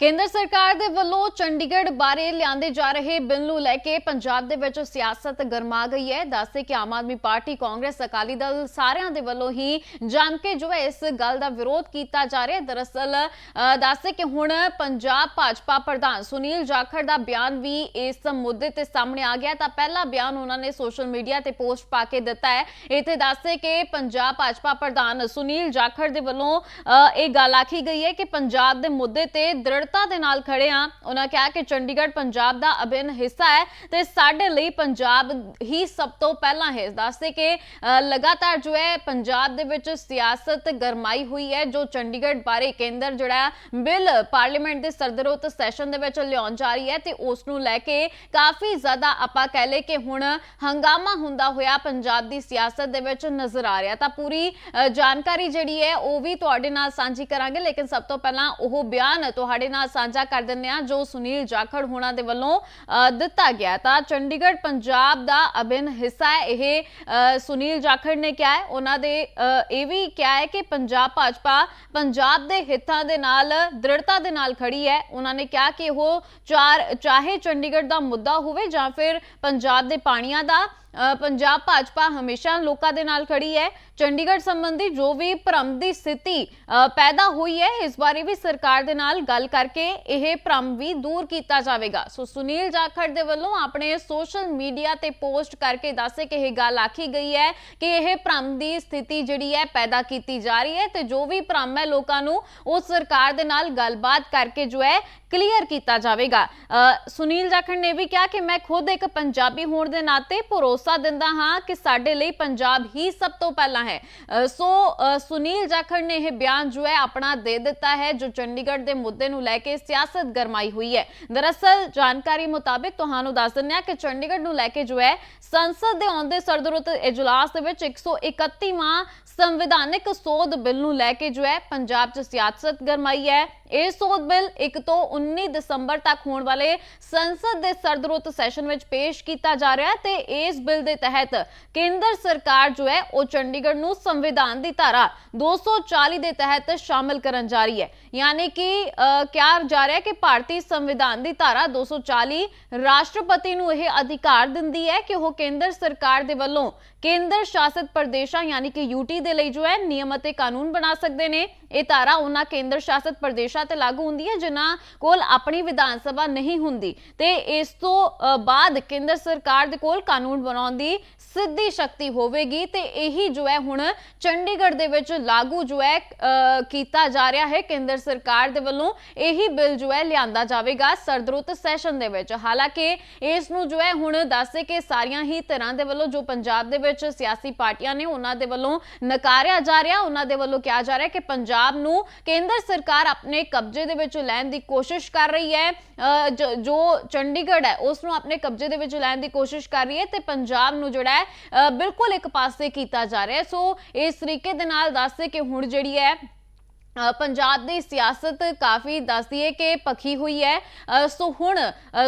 ਕੇਂਦਰ ਸਰਕਾਰ ਦੇ ਵੱਲੋਂ ਚੰਡੀਗੜ੍ਹ ਬਾਰੇ ਲਿਆਂਦੇ ਜਾ ਰਹੇ ਬਿੱਲ ਨੂੰ ਲੈ ਕੇ ਪੰਜਾਬ ਦੇ ਵਿੱਚ ਸਿਆਸਤ ਗਰਮਾ ਗਈ ਹੈ। ਦੱਸਦੇ ਕਿ ਆਮ ਆਦਮੀ ਪਾਰਟੀ, ਕਾਂਗਰਸ, ਅਕਾਲੀ ਦਲ ਸਾਰਿਆਂ ਦੇ ਵੱਲੋਂ ਹੀ ਜੰਮ ਕੇ ਜੋ ਹੈ ਇਸ ਗੱਲ ਦਾ ਵਿਰੋਧ ਕੀਤਾ ਜਾ ਰਿਹਾ ਹੈ। ਦਰਅਸਲ ਦੱਸਦੇ ਕਿ ਹੁਣ ਪੰਜਾਬ ਭਾਜਪਾ ਪ੍ਰਧਾਨ ਸੁਨੀਲ ਜਾਖੜ ਦਾ ਬਿਆਨ ਵੀ ਇਸ ਮੁੱਦੇ ਤੇ ਸਾਹਮਣੇ ਆ ਗਿਆ ਤਾਂ ਪਹਿਲਾ ਬਿਆਨ ਉਹਨਾਂ ਨੇ ਸੋਸ਼ਲ ਮੀਡੀਆ ਤੇ ਪੋਸਟ ਪਾ ਕੇ ਦਿੱਤਾ ਹੈ। ਇੱਥੇ ਦੱਸਦੇ ਕਿ ਪੰਜਾਬ ਭਾਜਪਾ ਪ੍ਰਧਾਨ ਸੁਨੀਲ ਜਾਖੜ ਦੇ ਵੱਲੋਂ ਇਹ ਗੱਲ ਆਖੀ ਗਈ ਹੈ ਕਿ ਪੰਜਾਬ ਦੇ ਮੁੱਦੇ ਤੇ ਦ੍ਰਿੜ ਦ੍ਰਿੜਤਾ ਦੇ ਨਾਲ ਖੜੇ ਆ। ਉਹਨਾਂ ਕਿਹਾ ਕਿ ਚੰਡੀਗੜ੍ਹ ਪੰਜਾਬ ਦਾ ਅਭਿੰਨ ਹਿੱਸਾ ਹੈ ਤੇ ਸਾਡੇ ਲਈ ਪੰਜਾਬ ਹੀ ਸਭ ਤੋਂ ਪਹਿਲਾਂ ਹੈ ਦੱਸਦੇ ਕਿ ਲਗਾਤਾਰ ਜੋ ਹੈ ਪੰਜਾਬ ਦੇ ਵਿੱਚ ਸਿਆਸਤ ਗਰਮਾਈ ਹੋਈ ਹੈ ਜੋ ਚੰਡੀਗੜ੍ਹ ਬਾਰੇ ਕੇਂਦਰ ਜਿਹੜਾ ਬਿੱਲ ਪਾਰਲੀਮੈਂਟ ਦੇ ਸਰਦਰੋਤ ਸੈਸ਼ਨ ਦੇ ਵਿੱਚ ਲਿਆਉਣ ਜਾ ਰਹੀ ਹੈ ਤੇ ਉਸ ਨੂੰ ਲੈ ਕੇ ਕਾਫੀ ਜ਼ਿਆਦਾ ਆਪਾਂ ਕਹਿ ਲਏ ਕਿ ਹੁਣ ਹੰਗਾਮਾ ਹੁੰਦਾ ਹੋਇਆ ਪੰਜਾਬ ਦੀ ਸਿਆਸਤ ਦੇ ਵਿੱਚ ਨਜ਼ਰ ਆ ਰਿਹਾ। ਤਾਂ ਪੂਰੀ ਅ, ਜਾਣਕਾਰੀ ਜਿਹੜੀ ਹੈ ਉਹ ਵੀ ਤੁਹਾਡੇ ਨਾਲ ਸਾਂਝੀ ਕਰਾਂਗੇ। ਲੇਕਿਨ ਸਭ ਤੋਂ ਪਹਿਲਾਂ ਉਹ ਬਿਆਨ ਤੁਹਾਡੇ ਨਾਲ ਸਾਂਝਾ ਕਰ ਦਿੰਦੇ ਆ ਜੋ ਸੁਨੀਲ ਜਾਖੜ ਹੋਣਾ ਦੇ ਵੱਲੋਂ ਦਿੱਤਾ ਗਿਆ ਤਾਂ ਚੰਡੀਗੜ੍ਹ, ਪੰਜਾਬ ਦਾ ਅਭਿੰਨ ਹਿੱਸਾ ਹੈ। ਇਹ ਸੁਨੀਲ ਜਾਖੜ ਨੇ ਕਿਹਾ ਹੈ। ਉਹਨਾਂ ਦੇ ਇਹ ਵੀ ਕਿਹਾ ਹੈ ਕਿ ਪੰਜਾਬ ਭਾਜਪਾ ਪੰਜਾਬ ਦੇ ਹਿੱਤਾਂ ਦੇ ਨਾਲ, ਦ੍ਰਿੜਤਾ ਦੇ ਨਾਲ ਖੜੀ ਹੈ। ਉਹਨਾਂ ਨੇ ਕਿਹਾ ਕਿ ਉਹ ਚਾਰ, ਚਾਹੇ ਚੰਡੀਗੜ੍ਹ ਦਾ ਮੁੱਦਾ ਹੋਵੇ ਜਾਂ ਫਿਰ ਪੰਜਾਬ ਦੇ ਪਾਣੀਆਂ ਦਾ ਪੰਜਾਬ ਭਾਜਪਾ ਹਮੇਸ਼ਾ ਲੋਕਾਂ ਦੇ ਨਾਲ ਖੜੀ ਹੈ। ਚੰਡੀਗੜ੍ਹ ਸੰਬੰਧੀ ਜੋ ਵੀ ਭ੍ਰਮ ਦੀ ਸਥਿਤੀ ਪੈਦਾ ਹੋਈ ਹੈ, ਇਸ ਬਾਰੇ ਵੀ ਸਰਕਾਰ ਦੇ ਨਾਲ ਗੱਲ ਕਰਕੇ ਇਹ ਭ੍ਰਮ ਵੀ ਦੂਰ ਕੀਤਾ ਜਾਵੇਗਾ। ਸੋ ਸੁਨੀਲ ਜਾਖੜ ਦੇ ਵੱਲੋਂ ਆਪਣੇ ਸੋਸ਼ਲ ਮੀਡੀਆ ਤੇ ਪੋਸਟ ਕਰਕੇ ਦੱਸੇ ਕਿ ਇਹ ਗੱਲ ਆਖੀ ਗਈ ਹੈ ਕਿ ਇਹ ਭ੍ਰਮ ਦੀ ਸਥਿਤੀ ਜਿਹੜੀ ਹੈ, ਪੈਦਾ ਕੀਤੀ ਜਾ ਰਹੀ ਹੈ ਤੇ ਜੋ ਵੀ ਭ੍ਰਮ ਹੈ ਲੋਕਾਂ ਨੂੰ, ਉਹ ਸਰਕਾਰ ਦੇ ਨਾਲ ਗੱਲਬਾਤ ਕਰਕੇ ਜੋ ਹੈ ਕਲੀਅਰ ਕੀਤਾ ਜਾਵੇਗਾ। ਅ, ਸੁਨੀਲ ਜਾਖੜ ਨੇ ਵੀ ਕਿਹਾ ਕਿ ਮੈਂ ਖੁਦ ਇੱਕ ਪੰਜਾਬੀ ਹੋਣ ਦੇ ਨਾਤੇ ਭਰੋਸਾ ਦਿੰਦਾ ਹਾਂ ਕਿ ਸਾਡੇ ਲਈ ਪੰਜਾਬ ਹੀ ਸਭ ਤੋਂ ਪਹਿਲਾਂ ਹੈ। ਸੋ ਸੁਨੀਲ ਜਾਖੜ ਨੇ ਇਹ ਬਿਆਨ ਜੋ ਹੈ ਆਪਣਾ ਦੇ ਦਿੱਤਾ ਹੈ ਜੋ ਚੰਡੀਗੜ੍ਹ ਦੇ ਮੁੱਦੇ ਨੂੰ ਲੈ ਕੇ ਸਿਆਸਤ ਗਰਮਾਈ ਹੋਈ ਹੈ। ਦਰਅਸਲ ਜਾਣਕਾਰੀ ਮੁਤਾਬਿਕ ਤੁਹਾਨੂੰ ਦੱਸ ਦਿੰਦੇ ਹਾਂ ਕਿ ਚੰਡੀਗੜ੍ਹ ਨੂੰ ਲੈ ਕੇ ਜੋ ਹੈ ਸੰਸਦ ਦੇ ਆਉਂਦੇ ਸਰਦਰੁੱਤ ਇਜਲਾਸ ਦੇ ਵਿੱਚ 131ਵਾਂ ਸੰਵਿਧਾਨਿਕ ਸੋਧ ਬਿੱਲ ਨੂੰ ਲੈ ਕੇ ਜੋ ਹੈ ਪੰਜਾਬ 'ਚ ਸਿਆਸਤ ਗਰਮਾਈ ਹੈ। ਇਹ ਸੋਧ ਬਿੱਲ 1 ਤੋਂ 19 ਦਸੰਬਰ ਤੱਕ ਹੋਣ ਵਾਲੇ ਸੰਸਦ ਦੇ ਸਰਦਰੁੱਤ ਸੈਸ਼ਨ ਵਿੱਚ ਪੇਸ਼ ਕੀਤਾ ਜਾ ਰਿਹਾ ਹੈ ਤੇ ਇਸ ਬਿੱਲ ਦੇ ਤਹਿਤ ਕੇਂਦਰ ਸਰਕਾਰ ਜੋ ਹੈ ਉਹ ਚੰਡੀਗੜ੍ਹ ਨੂੰ ਸੰਵਿਧਾਨ ਦੀ ਧਾਰਾ 240 ਦੇ ਤਹਿਤ ਸ਼ਾਮਲ ਕਰਨ ਜਾ ਰਹੀ ਹੈ। ਯਾਨੀ ਕਿ ਅ, ਕਿਹਾ ਜਾ ਰਿਹਾ ਹੈ ਕਿ ਭਾਰਤੀ ਸੰਵਿਧਾਨ ਦੀ ਧਾਰਾ 240 ਰਾਸ਼ਟਰਪਤੀ ਨੂੰ ਇਹ ਅਧਿਕਾਰ ਦਿੰਦੀ ਹੈ ਕਿ ਉਹ ਕੇਂਦਰ ਸਰਕਾਰ ਦੇ ਵੱਲੋਂ ਕੇਂਦਰ ਸ਼ਾਸਿਤ ਪ੍ਰਦੇਸ਼ਾਂ ਯਾਨੀ ਕਿ ਯੂਟੀ ਦੇ ਲਈ ਜੋ ਹੈ ਨਿਯਮ ਅਤੇ ਕਾਨੂੰਨ ਬਣਾ ਸਕਦੇ ਨੇ। ਇਹ ਧਾਰਾ ਉਹਨਾਂ ਕੇਂਦਰ ਸ਼ਾਸਿਤ ਪ੍ਰਦੇਸ਼ਾਂ ਤੇ ਲਾਗੂ ਹੁੰਦੀ ਹੈ, ਜਿਨ੍ਹਾਂ ਕੋਲ ਆਪਣੀ ਵਿਧਾਨ ਸਭਾ ਨਹੀਂ ਹੁੰਦੀ। ਤੇ ਇਸ ਤੋਂ ਬਾਅਦ ਕੇਂਦਰ ਸਰਕਾਰ ਦੇ ਕੋਲ ਕਾਨੂੰਨ ਬਣਾਉਣ ਦੀ ਸਿੱਧੀ ਸ਼ਕਤੀ ਹੋਵੇਗੀ ਤੇ ਇਹੀ ਜੋ ਹੈ ਹੁਣ ਚੰਡੀਗੜ੍ਹ ਦੇ ਵਿੱਚ ਲਾਗੂ ਜੋ ਹੈ ਕੀਤਾ ਜਾ ਰਿਹਾ ਹੈ, ਕੇਂਦਰ ਸਰਕਾਰ ਦੇ ਵੱਲੋਂ ਇਹੀ ਬਿੱਲ ਜੋ ਹੈ ਲਿਆਂਦਾ ਜਾਵੇਗਾ ਸਰਦਰੁੱਤ ਸੈਸ਼ਨ ਦੇ ਵਿੱਚ। ਹਾਲਾਂਕਿ ਇਸ ਨੂੰ ਜੋ ਹੈ ਹੁਣ ਦੱਸੇ ਕਿ ਸਾਰੀਆਂ ਹੀ ਤਰ੍ਹਾਂ ਦੇ ਵੱਲੋਂ ਜੋ ਪੰਜਾਬ ਦੇ ਵਿੱਚ ਸਿਆਸੀ ਪਾਰਟੀਆਂ ਨੇ ਉਹਨਾਂ ਦੇ ਵੱਲੋਂ ਨਕਾਰਿਆ ਜਾ ਰਿਹਾ, ਉਹਨਾਂ ਦੇ ਵੱਲੋਂ ਕਿਹਾ ਜਾ ਰਿਹਾ ਕਿ ਪੰਜਾਬ ਨੂੰ ਕੇਂਦਰ ਸਰਕਾਰ ਆਪਣੇ ਕਬਜ਼ੇ ਦੇ ਵਿੱਚ ਲੈਣ ਦੀ ਕੋਸ਼ਿਸ਼ ਕਰ ਰਹੀ ਹੈ। ਜੋ ਚੰਡੀਗੜ੍ਹ ਹੈ, ਉਸ ਨੂੰ ਆਪਣੇ ਕਬਜ਼ੇ ਦੇ ਵਿੱਚ ਲੈਣ ਦੀ ਕੋਸ਼ਿਸ਼ ਕਰ ਰਹੀ ਹੈ ਤੇ ਪੰਜਾਬ ਨੂੰ ਜਿਹੜਾ ਬਿਲਕੁਲ ਇੱਕ ਪਾਸੇ ਕੀਤਾ ਜਾ ਰਿਹਾ ਸੋ ਇਸ ਤਰੀਕੇ ਦੇ ਨਾਲ ਦੱਸਦੇ ਕਿ ਹੁਣ ਜਿਹੜੀ ਹੈ ਪੰਜਾਬ ਦੀ ਸਿਆਸਤ ਕਾਫੀ ਦੱਸਦੀ ਹੈ ਕਿ ਪੱਖੀ ਹੋਈ ਹੈ। ਸੋ ਹੁਣ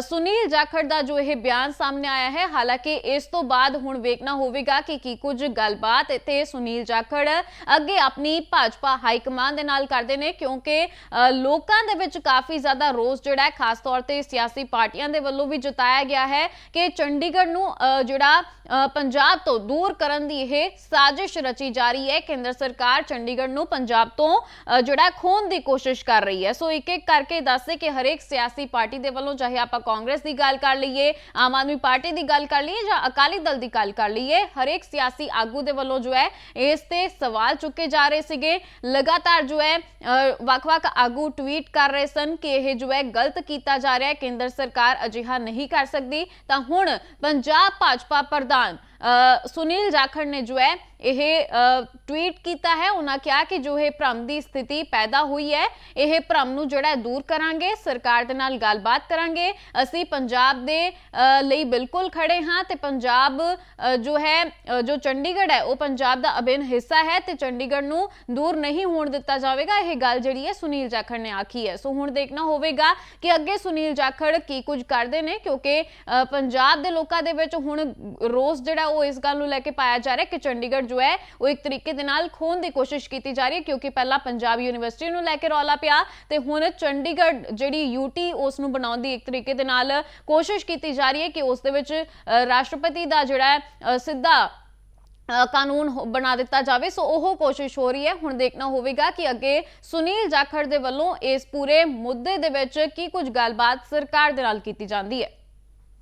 ਸੁਨੀਲ ਜਾਖੜ ਦਾ ਜੋ ਇਹ ਬਿਆਨ ਸਾਹਮਣੇ ਆਇਆ ਹੈ, ਹਾਲਾਂਕਿ ਇਸ ਤੋਂ ਬਾਅਦ ਹੁਣ ਵੇਖਣਾ ਹੋਵੇਗਾ ਕਿ ਕੀ ਕੁਝ ਗੱਲਬਾਤ ਇੱਥੇ ਸੁਨੀਲ ਜਾਖੜ ਅੱਗੇ ਆਪਣੀ ਭਾਜਪਾ ਹਾਈ ਕਮਾਂਡ ਦੇ ਨਾਲ ਕਰਦੇ ਨੇ, ਕਿਉਂਕਿ ਲੋਕਾਂ ਦੇ ਵਿੱਚ ਕਾਫੀ ਜ਼ਿਆਦਾ ਰੋਸ ਜਿਹੜਾ ਹੈ, ਖਾਸ ਤੌਰ ਤੇ ਸਿਆਸੀ ਪਾਰਟੀਆਂ ਦੇ ਵੱਲੋਂ ਵੀ ਜਤਾਇਆ ਗਿਆ ਹੈ ਕਿ ਚੰਡੀਗੜ੍ਹ ਨੂੰ ਜਿਹੜਾ ਪੰਜਾਬ ਤੋਂ ਦੂਰ ਕਰਨ ਦੀ ਇਹ ਸਾਜ਼ਿਸ਼ ਰਚੀ ਜਾ ਰਹੀ ਹੈ। ਕੇਂਦਰ ਸਰਕਾਰ ਚੰਡੀਗੜ੍ਹ ਨੂੰ ਪੰਜਾਬ ਤੋਂ ਜਿਹੜਾ ਖੋਣ ਦੀ ਕੋਸ਼ਿਸ਼ ਕਰ ਰਹੀ ਹੈ। ਸੋ ਇੱਕ ਇੱਕ ਕਰਕੇ ਦੱਸਦੇ ਕਿ ਹਰੇਕ ਸਿਆਸੀ ਪਾਰਟੀ ਦੇ ਵੱਲੋਂ ਚਾਹੇ ਆਪਾਂ ਕਾਂਗਰਸ ਦੀ ਗੱਲ ਕਰ ਲਈਏ, ਆਮ ਆਦਮੀ ਪਾਰਟੀ ਦੀ ਗੱਲ ਕਰ ਲਈਏ ਜਾਂ ਅਕਾਲੀ ਦਲ ਦੀ ਗੱਲ ਕਰ ਲਈਏ, ਹਰੇਕ ਸਿਆਸੀ ਆਗੂ ਦੇ ਵੱਲੋਂ ਜੋ ਹੈ, ਇਸ ਤੇ ਸਵਾਲ ਚੁੱਕੇ ਜਾ ਰਹੇ ਸੀਗੇ। ਲਗਾਤਾਰ ਜੋ ਹੈ ਵੱਖ-ਵੱਖ ਆਗੂ ਟਵੀਟ ਕਰ ਰਹੇ ਸਨ ਕਿ ਇਹ ਜੋ ਹੈ ਗਲਤ ਕੀਤਾ ਜਾ ਰਿਹਾ ਹੈ, ਕੇਂਦਰ ਸਰਕਾਰ ਅਜਿਹਾ ਨਹੀਂ ਕਰ ਸਕਦੀ। ਤਾਂ ਹੁਣ ਪੰਜਾਬ ਭਾਜਪਾ ਪ੍ਰਧਾਨ ਸੁਨੀਲ ਜਾਖੜ ਨੇ ਜੋ ਹੈ, ਇਹ ਟਵੀਟ ਕੀਤਾ ਹੈ। ਉਹਨਾਂ ਕਿਹਾ ਕਿ ਜੋ ਇਹ ਭ੍ਰਮ ਦੀ ਸਥਿਤੀ ਪੈਦਾ ਹੋਈ ਹੈ, ਇਹ ਭ੍ਰਮ ਨੂੰ ਜਿਹੜਾ ਦੂਰ ਕਰਾਂਗੇ, ਸਰਕਾਰ ਦੇ ਨਾਲ ਗੱਲਬਾਤ ਕਰਾਂਗੇ। ਅਸੀਂ ਪੰਜਾਬ ਦੇ ਲਈ ਬਿਲਕੁਲ ਖੜੇ ਹਾਂ ਤੇ ਪੰਜਾਬ ਜੋ ਹੈ ਜੋ ਚੰਡੀਗੜ੍ਹ ਹੈ, ਉਹ ਪੰਜਾਬ ਦਾ ਅਭਿੰਨ ਹਿੱਸਾ ਹੈ ਤੇ ਚੰਡੀਗੜ੍ਹ ਨੂੰ ਦੂਰ ਨਹੀਂ ਹੋਣ ਦਿੱਤਾ ਜਾਵੇਗਾ। ਇਹ ਗੱਲ ਜਿਹੜੀ ਹੈ ਸੁਨੀਲ ਜਾਖੜ ਨੇ ਆਖੀ ਹੈ। ਸੋ ਹੁਣ ਦੇਖਣਾ ਹੋਵੇਗਾ ਕਿ ਅੱਗੇ ਸੁਨੀਲ ਜਾਖੜ ਕੀ ਕੁਝ ਕਰਦੇ ਨੇ, ਕਿਉਂਕਿ ਪੰਜਾਬ ਦੇ ਲੋਕਾਂ ਦੇ ਵਿੱਚ ਹੁਣ ਰੋਸ ਜਿਹੜਾ ਉਹ ਇਸ ਗੱਲ ਨੂੰ ਲੈ ਕੇ ਪਾਇਆ ਜਾ ਰਿਹਾ ਕਿ ਚੰਡੀਗੜ੍ਹ ਜੋ ਹੈ, ਉਹ ਇੱਕ ਤਰੀਕੇ ਦੇ ਨਾਲ ਖੋਣ ਦੀ ਕੋਸ਼ਿਸ਼ ਕੀਤੀ ਜਾ ਰਹੀ ਹੈ ਕਿਉਂਕਿ ਪਹਿਲਾਂ ਪੰਜਾਬ ਯੂਨੀਵਰਸਿਟੀ ਨੂੰ ਲੈ ਕੇ ਰੌਲਾ ਪਿਆ ਤੇ ਹੁਣ ਚੰਡੀਗੜ੍ਹ ਜਿਹੜੀ ਯੂਟੀ ਉਸ ਨੂੰ ਬਣਾਉਣ ਦੀ ਇੱਕ ਤਰੀਕੇ ਦੇ ਨਾਲ ਕੋਸ਼ਿਸ਼ ਕੀਤੀ ਜਾ ਰਹੀ ਹੈ ਕਿ ਉਸ ਦੇ ਵਿੱਚ ਰਾਸ਼ਟਰਪਤੀ ਦਾ ਜਿਹੜਾ ਸਿੱਧਾ ਕਾਨੂੰਨ ਬਣਾ ਦਿੱਤਾ ਜਾਵੇ। ਸੋ ਉਹ ਕੋਸ਼ਿਸ਼ ਹੋ ਰਹੀ ਹੈ। ਹੁਣ ਦੇਖਣਾ ਹੋਵੇਗਾ ਕਿ ਅੱਗੇ ਸੁਨੀਲ ਜਾਖੜ ਦੇ ਵੱਲੋਂ ਇਸ ਪੂਰੇ ਮੁੱਦੇ ਦੇ ਵਿੱਚ ਕੀ ਕੁਝ ਗੱਲਬਾਤ ਸਰਕਾਰ ਦੇ ਨਾਲ ਕੀਤੀ ਜਾਂਦੀ ਹੈ।